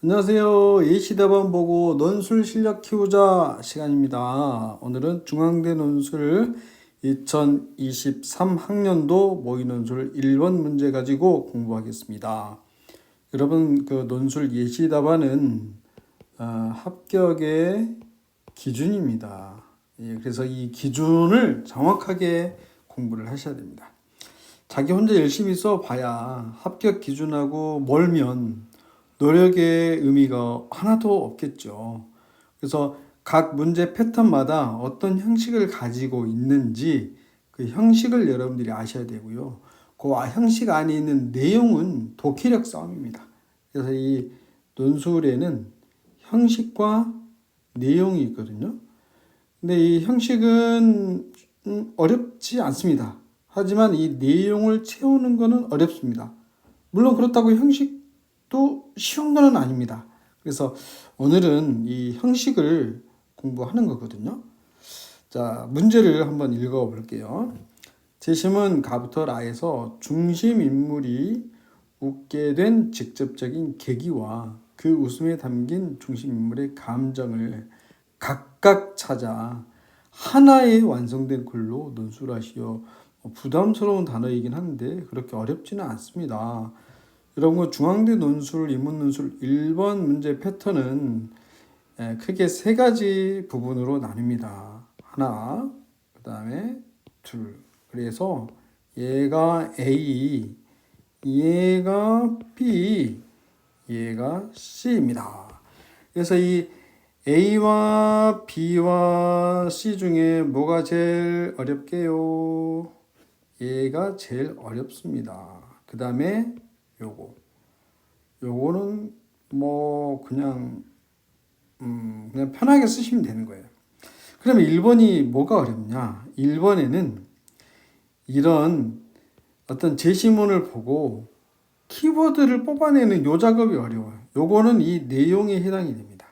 안녕하세요. 예시대본 보고 논술 실력 키우자 시간입니다. 오늘은 중앙대 논술 2023학년도 모의 논술 1번 문제 가지고 공부하겠습니다. 여러분 그 논술 예시 답안은 어, 합격의 기준입니다. 예, 그래서 이 기준을 정확하게 공부를 하셔야 됩니다. 자기 혼자 열심히 써봐야 합격 기준하고 멀면 노력의 의미가 하나도 없겠죠. 그래서 각 문제 패턴마다 어떤 형식을 가지고 있는지 그 형식을 여러분들이 아셔야 되고요. 그 형식 안에 있는 내용은 독해력 싸움입니다. 그래서 이 논술에는 형식과 내용이 있거든요. 근데 이 형식은 음, 어렵지 않습니다. 하지만 이 내용을 채우는 것은 어렵습니다. 물론 그렇다고 형식 도 쉬운 것은 아닙니다. 그래서 오늘은 이 형식을 공부하는 거거든요. 자, 문제를 한번 읽어 볼게요. 재심은 가부터 라에서 중심 인물이 웃게 된 직접적인 계기와 그 웃음에 담긴 중심 인물의 감정을 각각 찾아 하나의 완성된 글로 논술하시오. 뭐 부담스러운 단어이긴 한데 그렇게 어렵지는 않습니다. 여러분 중앙대 논술, 인문 논술 1번 문제 패턴은 예, 크게 세 가지 부분으로 나뉩니다. 하나, 그 다음에 둘. 그래서 얘가 A, 얘가 B, 얘가 C입니다. 그래서 이 A와 B와 C 중에 뭐가 제일 어렵게요? 얘가 제일 어렵습니다. 그 다음에 요거. 요거는 뭐 그냥 음 그냥 편하게 쓰시면 되는 거예요. 그러면 1번이 뭐가 어렵냐? 1번에는 이런 어떤 제시문을 보고 키워드를 뽑아내는 요 작업이 어려워요. 요거는 이 내용에 해당이 됩니다.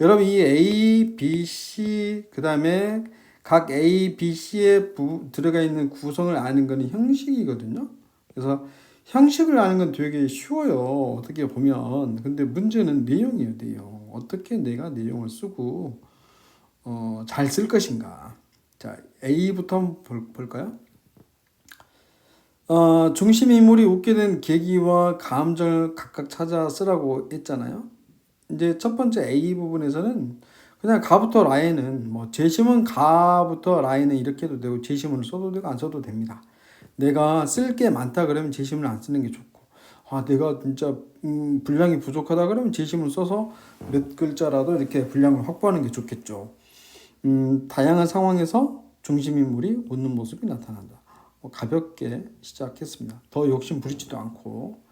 여러분 이 A, B, C 그 다음에 각 A, B, C에 부, 들어가 있는 구성을 아는 것은 형식이거든요. 그래서 형식을 아는 건 되게 쉬워요. 어떻게 보면. 근데 문제는 내용이에요, 내용. 어떻게 내가 내용을 쓰고 어, 잘 쓸 것인가. 자, A부터 볼, 볼까요? 어, 중심 인물이 웃게 된 계기와 감정을 각각 찾아 쓰라고 했잖아요. 이제 첫 번째 A 부분에서는 그냥 가부터 라인은 뭐 제심은 가부터 라인은 이렇게 해도 되고 제심을 써도 되고 안 써도 됩니다. 내가 쓸 게 많다 그러면 제심을 안 쓰는 게 좋고 아 내가 진짜 음, 분량이 부족하다 그러면 제심을 써서 몇 글자라도 이렇게 분량을 확보하는 게 좋겠죠. 음, 다양한 상황에서 중심 인물이 웃는 모습이 나타난다. 뭐 가볍게 시작했습니다. 더 욕심 부리지도 않고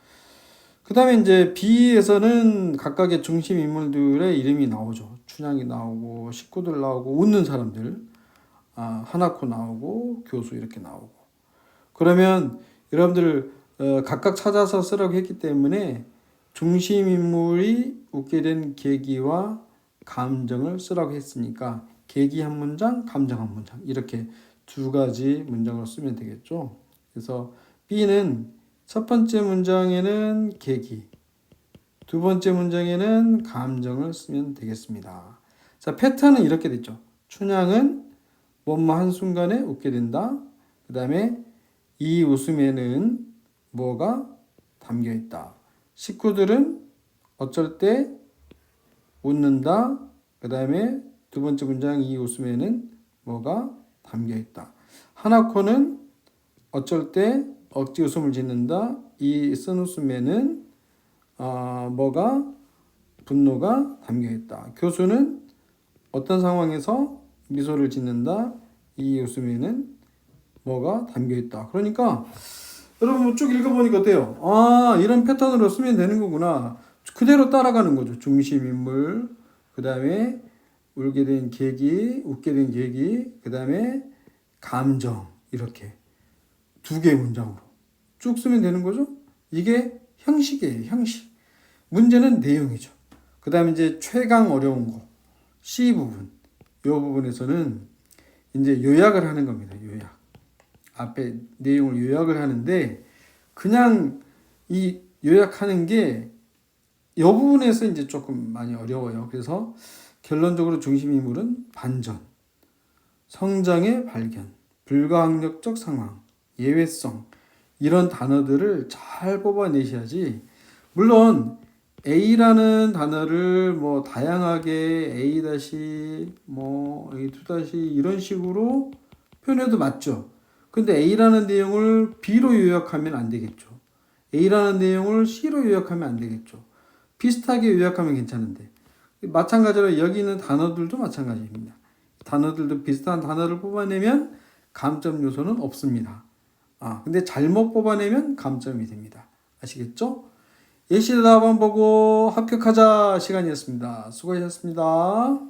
그 다음에 이제 B에서는 각각의 중심 인물들의 이름이 나오죠. 춘향이 나오고 식구들 나오고 웃는 사람들 아, 하나코 나오고 교수 이렇게 나오고 그러면 여러분들 어, 각각 찾아서 쓰라고 했기 때문에 중심 인물이 웃게 된 계기와 감정을 쓰라고 했으니까 계기 한 문장, 감정 한 문장 이렇게 두 가지 문장으로 쓰면 되겠죠. 그래서 B는 첫 번째 문장에는 계기, 두 번째 문장에는 감정을 쓰면 되겠습니다. 자, 패턴은 이렇게 됐죠. 춘향은 뭐뭐 한 순간에 웃게 된다. 그 다음에 이 웃음에는 뭐가 담겨 있다. 식구들은 어쩔 때 웃는다. 그 다음에 두 번째 문장 이 웃음에는 뭐가 담겨 있다. 하나코는 어쩔 때 억지 웃음을 짓는다. 이 쓴 웃음에는 어, 뭐가 분노가 담겨 있다. 교수는 어떤 상황에서 미소를 짓는다. 이 웃음에는 뭐가 담겨 있다. 그러니까 여러분 뭐쭉 읽어보니까 어때요? 아 이런 패턴으로 쓰면 되는 거구나. 그대로 따라가는 거죠. 중심 인물, 그 다음에 울게 된 계기, 웃게 된 계기, 그 다음에 감정 이렇게 두 개의 문장으로 쭉 쓰면 되는 거죠. 이게 형식이에요. 형식. 문제는 내용이죠. 그 다음에 이제 최강 어려운 거 C 부분 이 부분에서는 이제 요약을 하는 겁니다. 요약. 앞에 내용을 요약을 하는데 그냥 이 요약하는 게이 부분에서 이제 조금 많이 어려워요. 그래서 결론적으로 중심 인물은 반전, 성장의 발견, 불가항력적 상황, 예외성 이런 단어들을 잘 뽑아내셔야지. 물론 A라는 단어를 뭐 다양하게 A 다시 뭐 A 두 다시 이런 식으로 표현해도 맞죠. 근데 A라는 내용을 B로 요약하면 안 되겠죠. A라는 내용을 C로 요약하면 안 되겠죠. 비슷하게 요약하면 괜찮은데 마찬가지로 여기 있는 단어들도 마찬가지입니다. 단어들도 비슷한 단어를 뽑아내면 감점 요소는 없습니다. 아, 근데 잘못 뽑아내면 감점이 됩니다. 아시겠죠? 예시 답안 보고 합격하자 시간이었습니다. 수고하셨습니다.